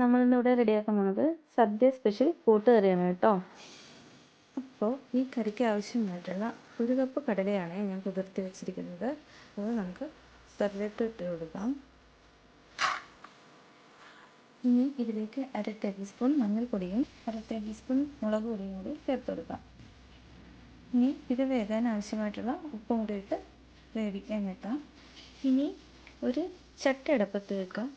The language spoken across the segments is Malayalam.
നമ്മളിന്നിവിടെ റെഡിയാക്കാൻ പോകുന്നത് സദ്യ സ്പെഷ്യൽ കൂട്ടുകറിയാണ് കേട്ടോ. അപ്പോൾ ഈ കറിക്ക് ആവശ്യമായിട്ടുള്ള ഒരു കപ്പ് കടലയാണ് ഞാൻ കുതിർത്തി വെച്ചിരിക്കുന്നത്. അത് നമുക്ക് സർവേറ്റ് ഇട്ട് കൊടുക്കാം. ഇനി ഇതിലേക്ക് അര ടേബിൾ സ്പൂൺ മഞ്ഞൾപ്പൊടിയും അര ടേബിൾ സ്പൂൺ മുളക് പൊടിയും കൂടി ചേർത്ത് കൊടുക്കാം. ഇനി ഇത് വേകാൻ ആവശ്യമായിട്ടുള്ള ഉപ്പും കൂടി ഇട്ട് വേവിക്കാൻ വെക്കാം. ഇനി ഒരു ചട്ട അടുപ്പത്ത് വെക്കാം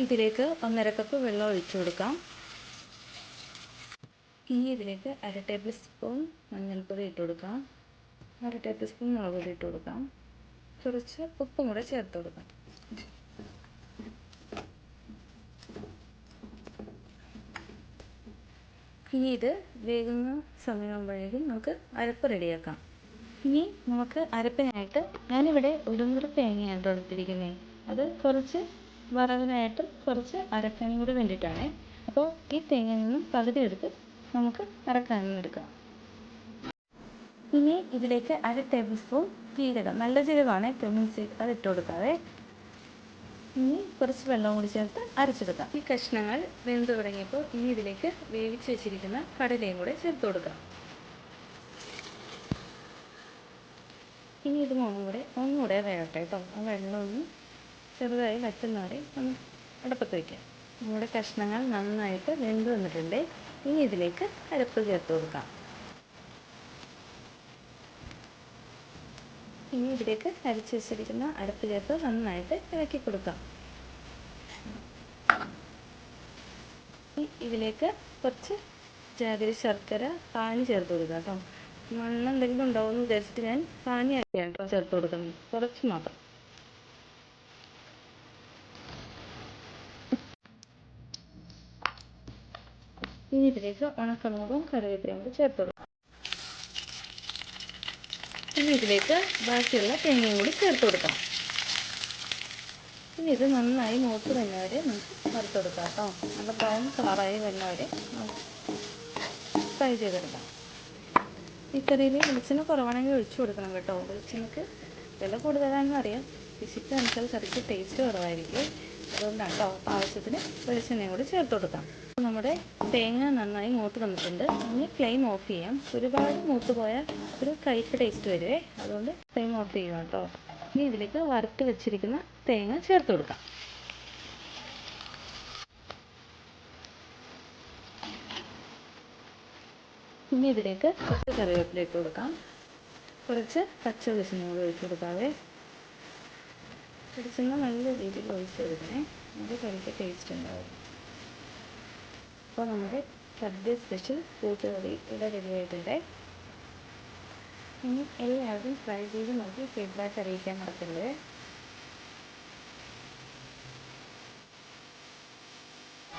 ഇതിലേക്ക് ഒന്നര കപ്പ് വെള്ളം ഒഴിച്ചു കൊടുക്കാം. ഇനി ഇതിലേക്ക് അര ടേബിൾ സ്പൂൺ മഞ്ഞൾപ്പൊടി ഇട്ട് കൊടുക്കാം. അര ടേബിൾ സ്പൂൺ മുളക് പൊടി ഇട്ട് കൊടുക്കാം. കുറച്ച് ഉപ്പും കൂടെ ചേർത്ത് കൊടുക്കാം. ഇനി ഇത് വേകുന്ന സമയമാകുമ്പോഴേക്കും നമുക്ക് അരപ്പ് റെഡിയാക്കാം. ഇനി നമുക്ക് അരപ്പിനായിട്ട് ഞാനിവിടെ ഉഴുന്നുറി തേങ്ങയാണ് എടുത്തിരിക്കുന്നത് അത് കുറച്ച് വറവിനായിട്ട് കുറച്ച് അരക്കാനും കൂടി വേണ്ടിയിട്ടാണ്. അപ്പോൾ ഈ തേങ്ങയിൽ നിന്നും പകുതി എടുത്ത് നമുക്ക് അരക്കാനും എടുക്കാം. ഇനി ഇതിലേക്ക് അര ടേബിൾ സ്പൂൺ ജീരകം. നല്ല ജീരകമാണ് ജീരകം അത് ഇട്ട് കൊടുക്കാവേ. ഇനി കുറച്ച് വെള്ളം കൂടി ചേർത്ത് അരച്ചെടുക്കാം. ഈ കഷ്ണങ്ങൾ വെന്ത് തുടങ്ങിയപ്പോൾ ഇനി ഇതിലേക്ക് വേവിച്ച് വെച്ചിരിക്കുന്ന കടലയും കൂടെ ചേർത്ത് കൊടുക്കാം. ഇനി ഇത് മൂന്നും കൂടെ ഒന്നുകൂടെ വേവട്ടെ കേട്ടോ. ആ വെള്ളം ഒന്ന് ചെറുതായി വറ്റുന്നവരെ ഒന്ന് അടുപ്പത്ത് വയ്ക്കാം നമ്മുടെ കഷ്ണങ്ങൾ നന്നായിട്ട് വെന്ത് വന്നിട്ടുണ്ട്. ഇനി ഇതിലേക്ക് അരപ്പ് ചേർത്ത് കൊടുക്കാം. ഇനി ഇതിലേക്ക് അരച്ച് വെച്ചിരിക്കുന്ന അരപ്പ് ചേർത്ത് നന്നായിട്ട് ഇളക്കി കൊടുക്കാം. ഇതിലേക്ക് കുറച്ച് ജാഗരി ശർക്കര പാനി ചേർത്ത് കൊടുക്കാം കേട്ടോ. മണ്ണ് എന്തെങ്കിലും ഉണ്ടാവുമെന്ന് വിചാരിച്ചിട്ട് ഞാൻ പാനി ആക്കിയാണ് കേട്ടോ ചേർത്ത് കൊടുക്കുന്നത്. കുറച്ച് മാത്രം. ഇനി ഇതിലേക്ക് ഉണക്കമുളകും കറിവേപ്പിലയും കൂടി ചേർത്ത് ഇനി ഇതിലേക്ക് ബാക്കിയുള്ള തേങ്ങയും കൂടി ചേർത്ത് കൊടുക്കാം ഇനി ഇത് നന്നായി മൂത്ത് വരുന്നവരെ നമുക്ക് വറുത്ത് കൊടുക്കാം കേട്ടോ. നല്ല ബ്രൗൺ കളറായി വരുന്നവരെ ഫ്രൈ ചെയ്തെടുക്കാം ഈ കറിയിൽ വെളിച്ചെണ്ണ കുറവാണെങ്കിൽ ഒഴിച്ചു കൊടുക്കണം കേട്ടോ. വെളിച്ചെണ്ണക്ക് വില കൂടുതലാണെന്ന് അറിയാം. ഫിസിക്ക് അനുസരിച്ച് കറിക്ക് ടേസ്റ്റ് കുറവായിരിക്കും. അതുകൊണ്ടാണ് കേട്ടോ ആവശ്യത്തിന് വെളിച്ചെണ്ണയും കൂടി ചേർത്ത് കൊടുക്കാം. നമ്മുടെ തേങ്ങ നന്നായി മൂത്ത് വന്നിട്ടുണ്ട്. ഇനി ഫ്ലെയിം ഓഫ് ചെയ്യാം. ഒരുപാട് മൂത്ത് പോയാൽ ഒരു കയ്പ്പ് ടേസ്റ്റ് വരുവേ. അതുകൊണ്ട് ഫ്ലെയിം ഓഫ് ചെയ്യുക കേട്ടോ. ഇനി ഇതിലേക്ക് വറുത്ത് വെച്ചിരിക്കുന്ന തേങ്ങ ചേർത്ത് കൊടുക്കാം. ഇനി ഇതിലേക്ക് കുറച്ച് കറിവേപ്പില ഇട്ട് കൊടുക്കാം. കുറച്ച് പച്ച വെളിച്ചെണ്ണ കൂടി ഒഴിച്ച് കൊടുക്കാവേ. വെളിച്ചെണ്ണ നല്ല രീതിയിൽ ഒഴിച്ച് കൊടുക്കണേ. അത് കറിക്ക് ടേസ്റ്റ് ഉണ്ടാവും. അപ്പോൾ നമ്മുടെ സദ്യ സ്പെഷ്യൽ കൂട്ടുകറി ഇവിടെ റെഡി ആയിട്ടുണ്ട് ഇനി എല്ലാവരും ട്രൈ ചെയ്ത് നോക്കി ഫീഡ്ബാക്ക് അറിയിക്കാൻ മറക്കരുത്